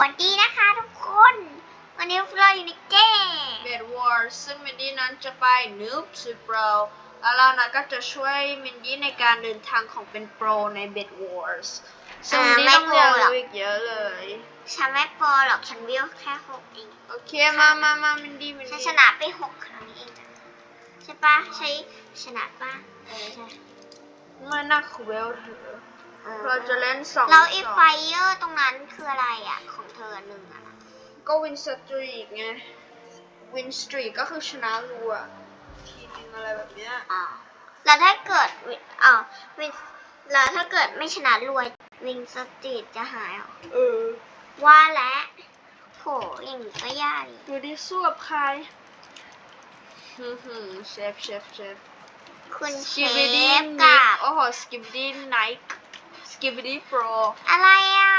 วัสดีนะคะทุกคน วันนี้พวกเราอยู่ในเกมเบดวอร์ซึ่งมินดี้นั้นจะไปนูบสุดโปรแล้วเรานะก็จะช่วยมินดี้ในการเดินทางของเป็นโปรในเบดวอร์ซึ่งมินดี้ต้องเรียนรู้อีกเยอะเลย ฉันไม่โปรหรอก ฉันวิวแค่หกเอง โอเค มามามามินดี้มินฉันดี้ชนะไปหกครั้งเองนะใช่ปะใช้ชนะปะเออใช่เมื่อนักเวลเธอออ เราจะเล่นสองแล้วอีสองไฟเยอร์ตรงนั้นคืออะไรอะ ของเธอหนึ่งอะนะก็วินสตรีกไง วินสตรีกก็คือชนะรัวทีนึงอะไรแบบเนี้ยอ๋อแล้วถ้าเกิดวิอ๋อวินแล้วถ้าเกิดไม่ชนะรวยวินสตรีทจะหายเหรอเออ ว่าแล้วโหอย่างนี้ก็ยากอีกดูดิสู้กับใครฮึฮึเชฟเชฟเชฟคุณเชสกิบิดี้ฟนิกับโอ้โหสกิบิดี้ไนค์ สกิบิดี้โปรอะไรอะ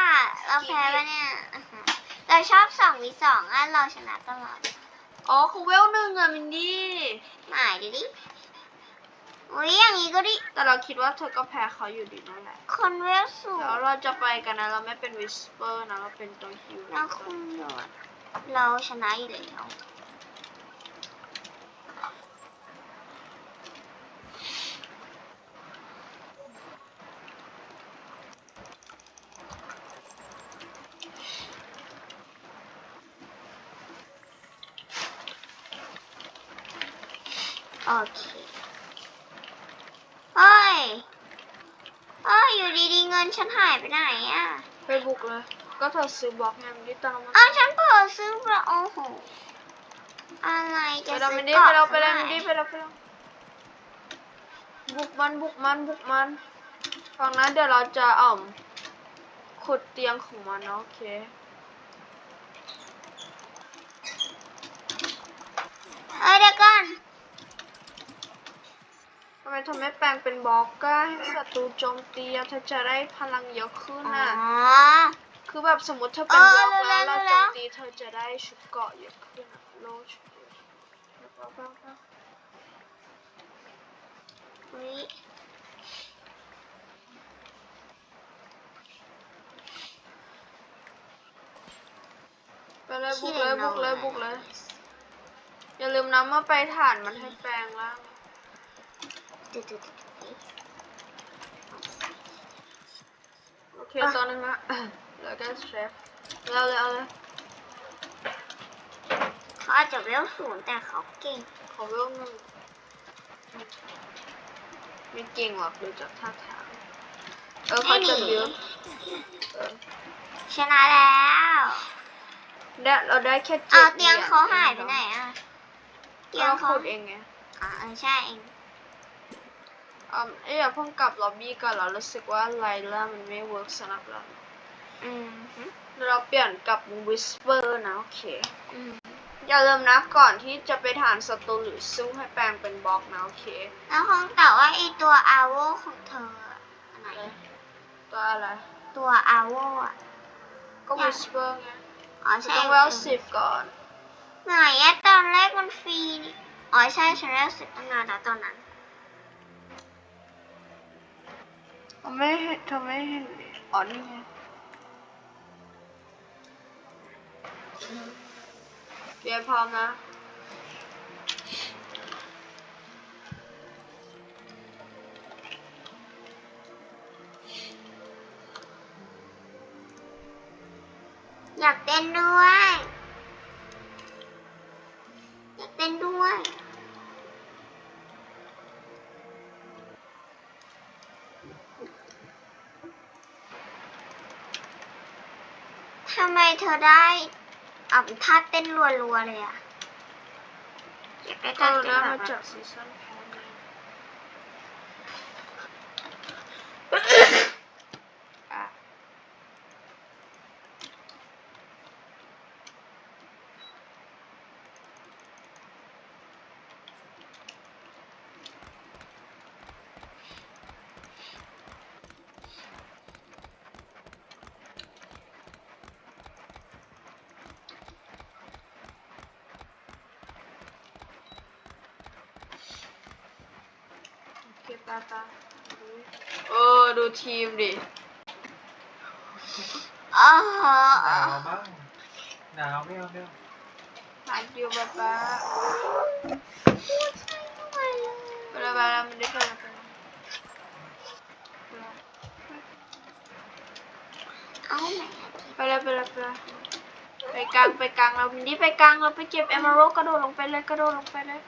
เราแพ้ปะเนี่ยอ่าฮะเราชอบสองวิสองอะ เราชนะตลอด อ๋อคือเวลหนึ่งอะมินดี้หมายดิดิอุ้ยอย่างนี้ก็ดิ แต่เราคิดว่าเธอก็แพ้เขาอยู่ดีนั่นแหละ คนเวลสูงแล้วเราจะไปกันนะ เราไม่เป็นวิสเปอร์นะ เราเป็นตัวฮิวเราคุมอยู่อะเราชนะอยู่แล้ว โอเคเฮ้ยเฮ้ย อยู่ดีๆเงินฉันหายไปไหนอะ ไปบุ กเลยก็เธอซื้อบล็อกไงมินดี้ตอนเรามาอ้าวฉันเปิดซื้อประโอ้โหอะไรไปจะเราซื้มิอนดี้กรอไปบเราไปเราทำมินไมดี้ไปเราไปเราบุกมันบุกมันบุกมันฟังนะเดี๋ยวเราจะอ่อมขุดเตียงของมันนะโอเค เอ้ยเดี๋ยวก่อนทำไมเธอไม่แปลงเป็นบล็อกก็ให้ศัตรูโจมตีอะเธอจะได้พลังเยอะขึ้นอ๋อน่ะ คือแบบสมมติเธอเป็นเออบล็อกแล้วรู้เราแล้วโจมตีเธอจะได้ชุดเกราะเยอะขึ้นอะโลชุดเยอะแล้วก็อุ๊ยไปเลยบุกเลยบุกเลยบุกเลย อย่าลืมนะเมื่อไปฐานมันให้แปลงร่างตึ๊ดตึ๊ดตึ๊ดตึ๊ดโอเคตอนนึงละ แล้วก็เชฟแล้วเลยเอาเลยเขาอาจจะเวลศูนย์แต่เขาเก่งขอเวลหนึ่งไม่เก่งหรอกดูจากท่าทางเออเขาจะบิวเออชนะแล้วได้เราได้แค่เจ็เอาดเตียงเขาหายไปไหนอะเตียงเราเขาขุดเองไงอ่าเออใช่เองอืมเอ้ยอย่าเพิ่งกลับล็อบบี้ก่อนเรารู้สึกว่าไลล่ามันไม่เวิร์กสำหรับเรา อืมฮึเดี๋ยวเราเปลี่ยนกลับวิสเปอร์นะ โอเค อืมอย่าลืมนะก่อนที่จะไปฐานศัตรูหรือสู้ให้แปลงเป็นบล็อกนะโอเค แล้วคงแต่ว่าไอตัวอาโวของเธออะอันไหนตัวอะไร ตัวอาโวอะ ก็วิสเปอร์ไงอ๋อจะใช่ต้องเวลสิบก่อน ไหนอะตอนแรกมันฟรีนี่อ๋อใช่ฉันเวลสิบตั้งนานแล้วตอนนั้นไม่เห็นเธอไม่เห็นอ๋อนี่ไง เรียนพร้อมนะ อยากเต้นด้วย อยากเต้นด้วยทำไมเธอได้ อ่าท่าเต้นรัวๆเลยอะอยากได้ก็ท่าเราเต้ได้นแบมาบจากซีซั่นแพ้ไงอะ โอเค ตาตาเออ ดูทีมดิเออ๋อหนาวมั้งหนาวไม่เอาไม่เอาหาดิวป๊าป๊าไปแล้วไปแล้วมันได้ไปแล้วไปแล้วเอาแหมไปแล้วไปแล้วไปแล้วไปกลางไปกลางเรามินดี้ไปกลางเราไปเก็บเอมเมอรัลกระโดดลงไปเลยกระโดดลงไปเลย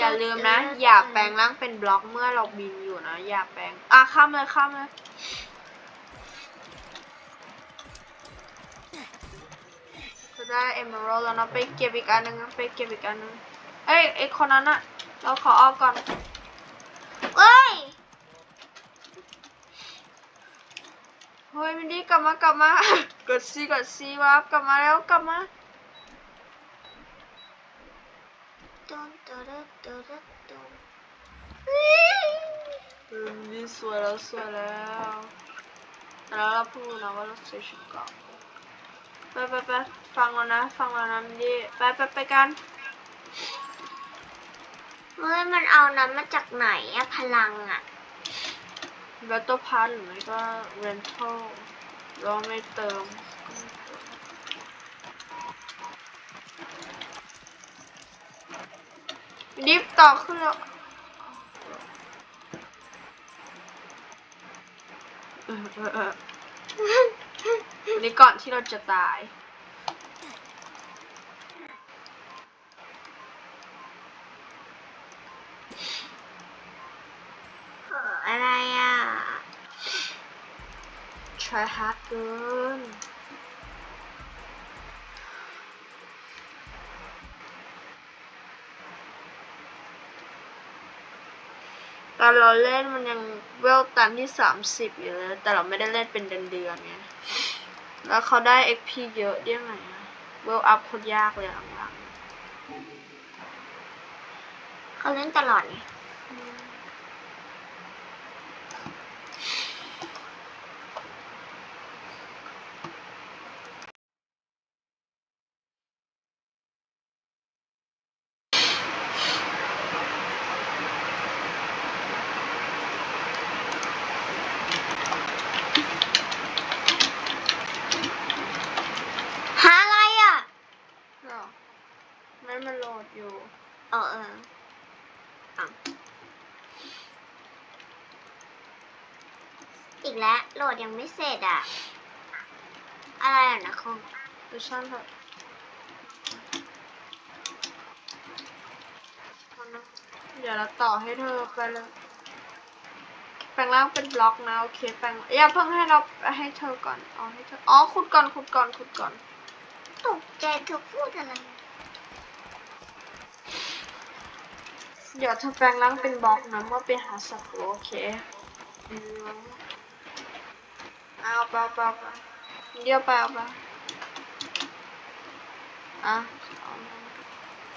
อย่าลืมนะ อย่าแปลงร่างเป็นบล็อกเมื่อเราบินอยู่นะ อย่าแปลง อะข้ามเลยข้ามเลย ก็ได้เอมเมอรัลแล้วเนาะไปเก็บอีกอันหนึงนะไปเก็บอีกอันหนึง เอ้ยไอคนนั้นอะเราขอออกก่อน เอ้ยเฮ้ยมินดี้กลับมากลับมากดซีกดซีวับกลับมาแล้วกลับมา ตุนตุนตุนตุนตุน เออมินดี้ สวยแล้วสวยแล้วแล้วเราพูดนะว่าเราใส่ชุดเกราะไปไปไปฟังเรานะ ฟังเรานะมินดี้ไปไปไปกันเฮ้ยมันเอานั้นมาจากไหนอะพลังอะแบตเตอร์พันหรือไม่ก็เรนทัลเราไม่เติมก็ไม่เติมมินดี้ต่อขึ้นแล้ว วันนี้ก่อนที่เราจะตาย อะไรอะ try hard เกิน อนเราเล่นมันยังเวลตันที่สามสิบอยู่เลย แต่เราไม่ได้เล่นเป็นเดือนๆไง แล้วเขาได้ XP เยอะได้ไงอะเวลอัพคนยากเลยหลังเขาเล่นตลอดไง ๆ หาอะไรอะ อ้าว ไม่มันโหลดอยู่เออเอออะอีกแล้วโหลดยังไม่เสร็จอะอะไรอะนะคงดูช่างเถอะเอานะเดี๋ยวเราต่อให้เธอไปเลยแปลงร่างเป็นบล็อกนะโอเคแปลงอย่าเพิ่งให้เราให้เธอก่อนเอาให้เธออ๋อขุดก่อนขุดก่อนขุดก่อน ตกใจเธอพูดอะไร เดี๋ยวเธอแปลงร่างเป็นบล็อกนะเมื่อไปหาศัตรูโอเคอืมเอาไปเอาไปเอาไปเดี๋ยวไปเอาไปอะเอามา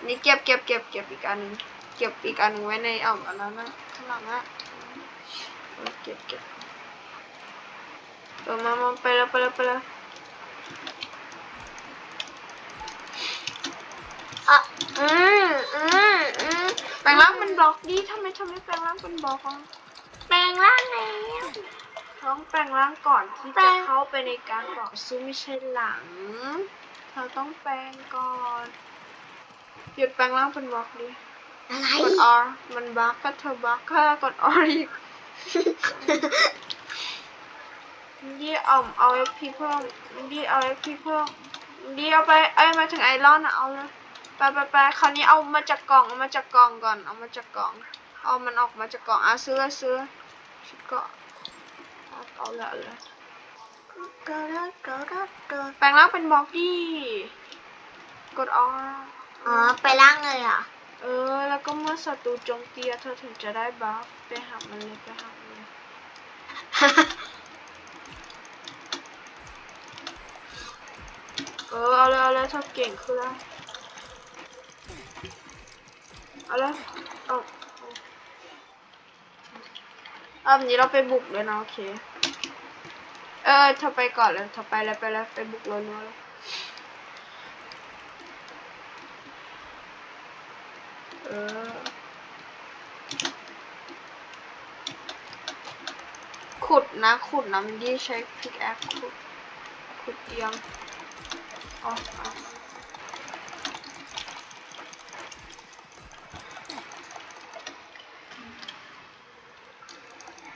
นี่เก็บเก็บเก็บเก็บอีกอันหนึงเก็บอีกอันหนึงไว้ในอ่อมอันนั้นนะข้างหลังอะเก็บเก็บเออมามาไปแล้วไปแล้วไปแล้วอะอืมอืม แปลงร่างเป็นบล็อกดิทำไมทำไมแปลงร่างเป็นบล็อกอะแปลงร่างแล้วต้องแปลงร่างก่อนที่แปลจะง เข้าไปในการต่อสู้ไม่ใช่หลัง เราต้องแปลงก่อนหยุดแปลงร่างเป็นบล็อกดิอะไรกด R มันบล็อกก็เธอบล็อกก็กด R อีกนี่เอาเอา FP เพิ่มนี่เอา FP เพิ่มนี่เอาไปเอ้ยมาถึงไอรอนอะเอาเลย ไปไปไปคราวนี้เอามาจากกล่องเอามาจากกล่องก่อน เอามาจากกล่อง เอามันออกมาจากกล่องอะซื้อเลยซื้อชุดเกาะเอาเอาเลยเอาเลยเกิดเกิดเกิดแปลงร่างเป็นบล็อกดิกด R อ๋อไปร่างเลยเหรอะ เออ แล้วก็เมื่อศัตรูโจมตีเธอถึงจะได้บัฟไปหามันเลยไปหามันเลยเออเอาเลยเอาเลยเธอเก่งขึ้นแล้ว เอาลยเอาเอาเอาแบบนี้เราไปบุกเลยนะโอเค เออเธอไปก่อนเลยเธอไปเลยไปเลยไปบุกเลยนัวเลยเออขุดนะขุดนะมินดี้ใช้พิกแอคขุดขุดเตียงอ๋อ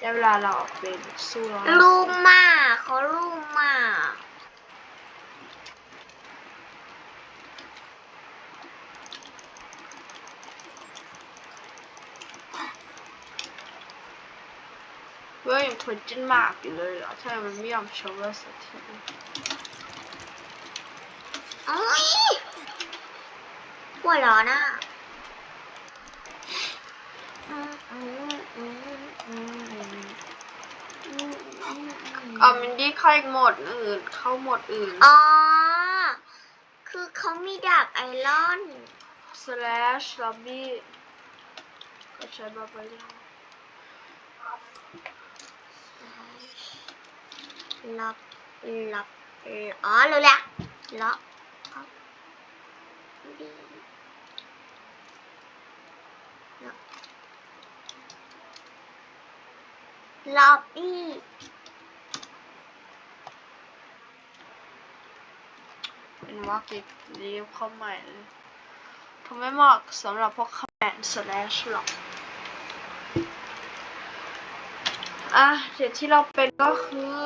ได้เวลาเราออกไปสู้แล้วนะลูกมากเขาลูกมากเว้ยยังทนจิ้นมากอยู่เลยเหรอทำไมมันไม่ยอมโชว์เวอร์สักทีโอ้ยหัวร้อนอะอืมอืมอืมอืมอืมอืม เอามินดี้เข้าอีกโหมดอื่น เข้าโหมดอื่น อ๋อ คือเขามีดาบไอรอน slash lobby ก็ใช้บาร์บารีล็อกล็อกอ๋อรู้แล้วล็อกล็อกดีล็อกล็อบบี้ เป็นว่ากิรีบเข้าใหม่เลยทำไม่เหมาะสำหรับพวกคอมแมน slash หรอกอะเดี๋ยวที่เราเป็นก็คือ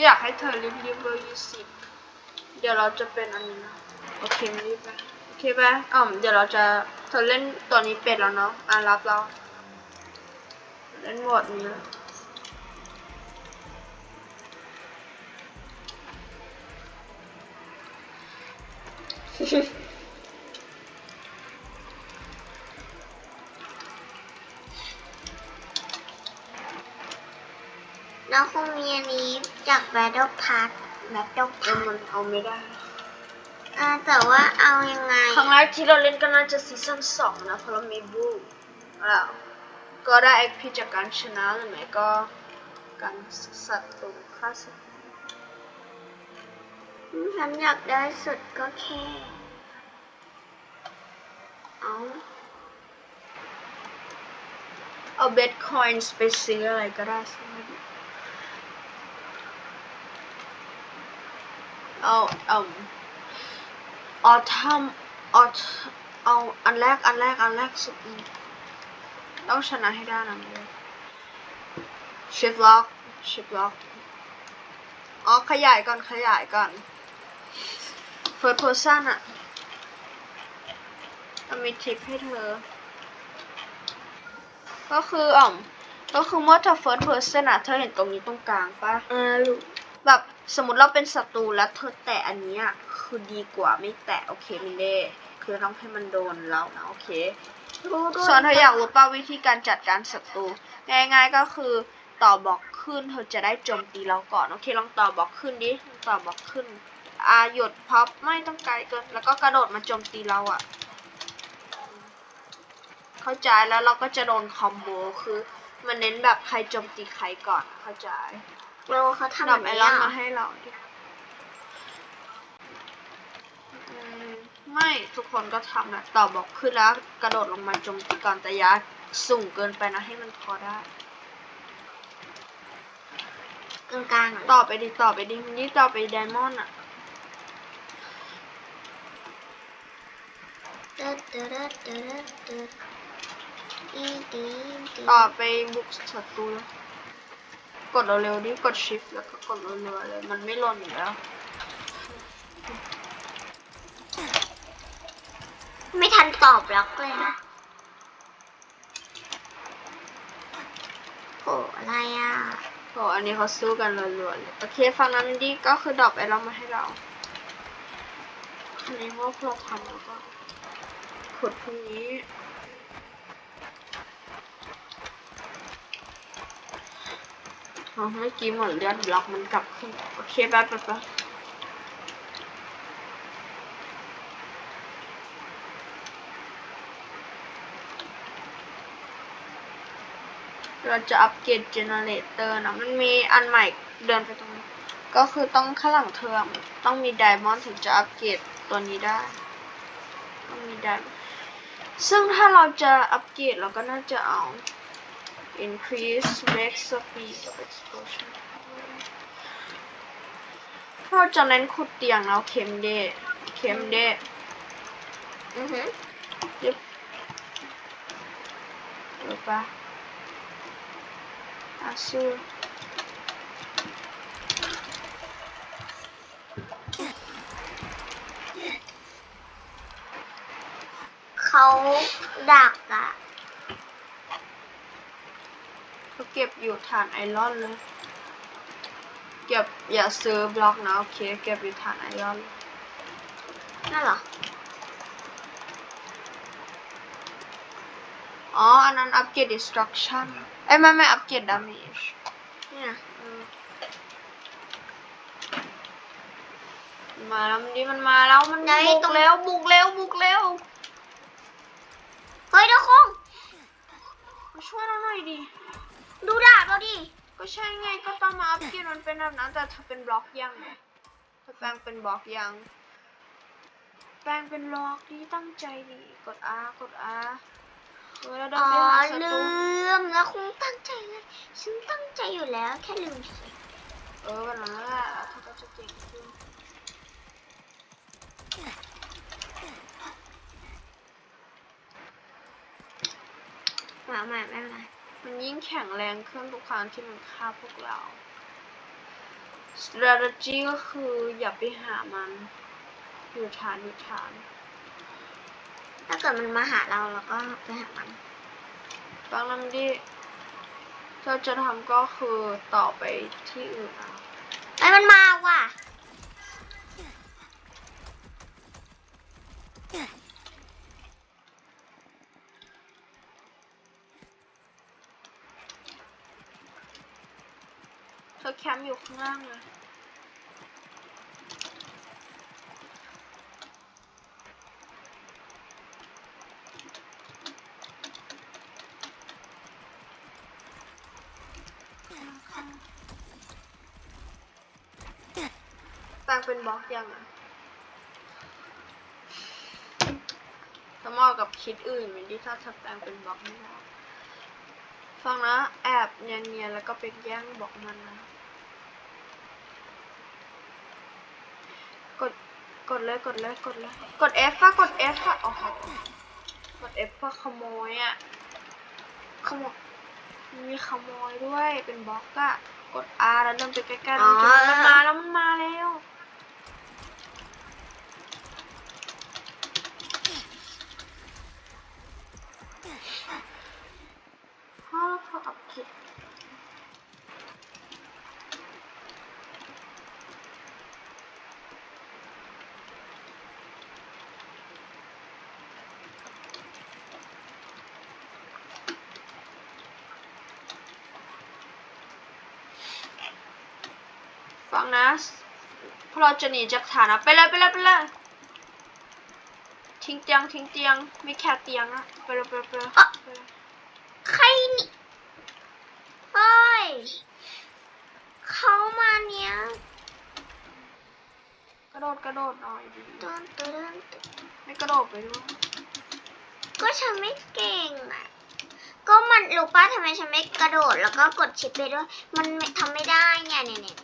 อยากให้เธอรีบรีบเบอร์ยี่สิบเดี๋ยวเราจะเป็นอันนี้นะโอเคมรีบไปโอเคไปอ่อเดี๋ยวเราจะเธอเล่นตัวนี้เป็นแล้วเนาะอะรับเรา เล่นหมดนี้นะ แล้วคงมีอันนี้จาก Battle Pass Battle เออ Pass มันเอาไม่ได้อ่าแต่ว่าเอายังไง ครั้งแรกที่เราเล่นก็น่าจะซีซั่นสองนะเพราะเรามีบูแล้วก็ได้ XP จากการชนะหรือไม่ก็การสัตว์ตัวฆ่าสัตว์ ฉันอยากได้สุดก็แค่ เอาเอาเบตคอยน์ไปซื้ออะไรก็ได้ใช่ไหมเอาเอาออทัมออเอาอันแรก อันแรก อันแรกสุดต้องชนะให้ได้นะเลยชิฟล็อกชิฟล็อกอ๋อขยายก่อนขยายก่อน first person อะมันมีทิปให้เธอ ก็คืออ่อมก็คือเมื่อเธอ first person อะเธอเห็นตรงนี้ตรงกลางปะเออลูกแบบสมมติเราเป็นศัตรูแล้วเธอแตะอันเนี้ยคือดีกว่าไม่แตะโอเคมินเด้คือต้องให้มันโดนเรานะโอเครู้ด้วยส่วนเธออยากรู้ป่าวิธีการจัดการศัตรูง่ายๆก็คือ ต่อบล็อกขึ้นเธอจะได้โจมตีเราก่อน โอเค ลองต่อบล็อกขึ้นดิลองต่อบล็อกขึ้นอ่าหยดพับไม่ต้องไกลเกิน แล้วก็กระโดดมาโจมตีเราอะเข้าใจแล้วเราก็จะโดนคอมโบคือ มันเน้นแบบใครโจมตีใครก่อน เข้าใจเราเขาทำดแบอกบไอนี้รอนอะมาให้เราดิอืมไม่ทุกคนก็ทำนะต่อบอกขึ้นแล้วกระโดดลงมาโจมตีก่อนแต่อยาสูงเกินไปนะให้มันพอได้ กลางๆอะต่อไปดิต่อไปดินี่ต่อไปไดมอนด์อะต่อไปบุกศัตรูแล้วกดเร็วๆดิกดชิฟแล้วก็กดเร็วๆเลยมันไม่หล่นอยู่แล้ว ไม่ทันตอบล็อกเลยนะโหอะไรอะ โออันนี้เขาสู้กันรัวๆเลยโอเคฟังนั้นดีก็คือดรอปไอรอนมาให้เราอันนี้ว่าพวกเราทำแล้วก็ขุดพวกนี้อ๋อเมื่อกี้หมดเลือดบล็อกมันกลับขึ้น โอเคไปไปไเราจะอัปเกรดเจเนเรเตอร์นะมันมีอันใหม่เดินไปตรงนี้ ก็คือต้องข้างหลังเทอมต้องมีไดมอนด์ถึงจะอัปเกรดตัวนี้ได้ ต้องมีไดมอนด์ซึ่งถ้าเราจะอัปเกรดเราก็น่าจะเอา increase max speed of explosion เราจะเน้นขุดเตียงแล้วเข็มเดะเข็มเดะอือหือยึบหรือปะ อาซูเขาดักอะเขาเก็บอยู่ฐานไอรอนเลย เก็บอย่าซื้อบล็อกนะโอเค เก็บอยู่ฐานไอรอน นั่นเหรอ อ๋อ อันนั้นอัปเกรด destruction เอ้ยไม่ไม่อัปเกรด damage นี่นะเออมาแล้วมันดีมันมาแล้วมันบุกแล้วบุกแล้วบุกแล้วเฮ้ยเดี๋ยวคงมาช่วยเราหน่อยดิดูดาบเราดิก็ใช่ไงก็ต้องมาอัปเกรดมันเป็นแบบนั้นแต่เธอเป็นบล็อกยังไงเธอแปลงเป็นบล็อกยัง แปลงเป็นบล็อกดีตั้งใจดีกด R กด R เออแล้วเดินอ๋อไปหาศัตลืรูมแล้วคงตั้งใจเลยฉันตั้งใจอยู่แล้ว แค่ลืมเฉยเออแบบนั้นแหละเธอก็จะเก่งขึ้นมาใหม่ไม่เป็นไรมันยิ่งแข็งแรงขึ้นทุกครั้งที่มันฆ่าพวกเรา strategy ก็คืออย่าไปหามัน อยู่ฐานอยู่ฐาน ถ้าเกิดมันมาหาเราเราก็ไปหามันบางลำที่เราจะทำก็คือต่อไปที่อื่นเอาไอ้ยมันมาว่ะเธอแคมป์อยู่ข้างล่างเลย เป็นบล็อกยังอะสมอกับคิดอื่นเหมือนที่ถ้าทับแตงเป็นบล็อกไม่ได้ฟังนะแอบเนียนๆแล้วก็ไปแย่งบล็อกมันนะ กด กดเลย กดเลย กดเลย กด F ค่ะ กด F ค่ะโอ้โหกด F เพื่อขโมยอะ ขโมย มีขโมยด้วย เป็นบล็อกอะกด R แล้วเดินไปใกล้ๆแล้วมันจะมันมาแล้วมันมาแล้ว พ่อเธออับคิดฟังนะพวกเราจะหนีจากฐานะไปเลยไปเลยไปเลย ทิ้งเตียงทิ้งเตียงไม่แค่เตียงอะไปเลยไปเลยไปเลยอะ ไปเลยใครนี่เฮ้ยเขามาเนี้ยกระโดดกระโดดหน่อยดีต้นต้นไม่กระโดดไปด้วยก็ฉันไม่เก่งอะ ก็มันรู้ป้าทำไมฉันไม่กระโดดแล้วก็กดชิปไปด้วย มันไม่ทำไม่ได้ไงเนี่ยเนี่ย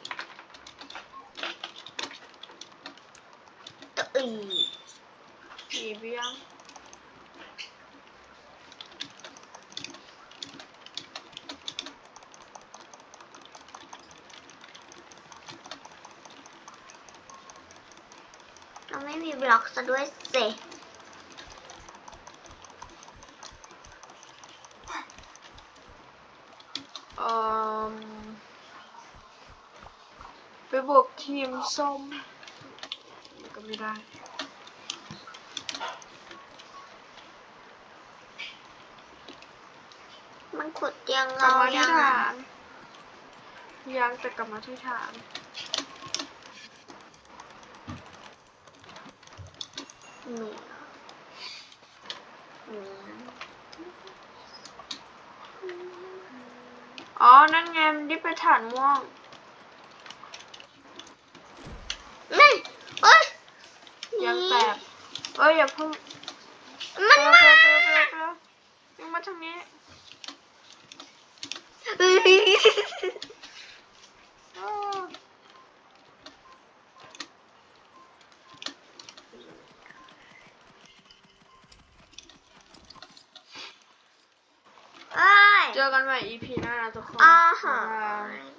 ตัวอีีเบี้ยงเราไม่มีบล็อกซะด้วยสิอ่อไปบวกทีมส้มก็ไม่ได้ มัน ขุดเตียงกลับเรามาที่ยังฐาอะนยังแต่กลับมาที่ฐานมีเหรอมีอ๋อ นั่นไงมันได้ไปฐานม่วง ไม่เอ้ยยังแตกเอ้ยอย่าเพิ่งมันเร็วมา เร็วเร็วเร็วเร็วยังมาทางนี้ เอ้ยเอ้ยเจอกันใหม่ EP หน้านะทุกคนอ๋อฮะ บ๊ายบายบ๊ายบาย